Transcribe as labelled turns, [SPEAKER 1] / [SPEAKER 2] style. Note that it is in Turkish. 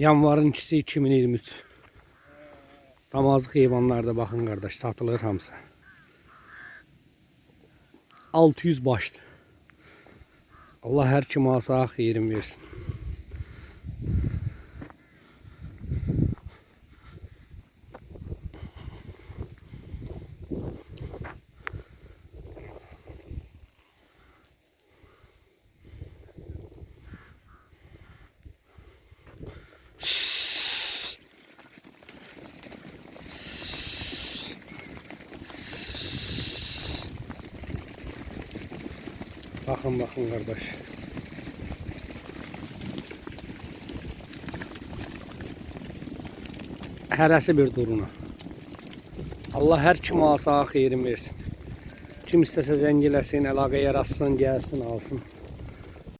[SPEAKER 1] Yanvarın 2'si 2023. Damazlıq heyvanlarda baxın qardaş, satılır hamısı. 600 başlı. Allah hər kim alsa xeyrin versin. Bakın bakın kardeş. Hərəsi bir duruna. Allah hər kim alsa xeyrin versin. Kim istəsə zəng eləsin, əlaqə yaratsın, gəlsin, alsın.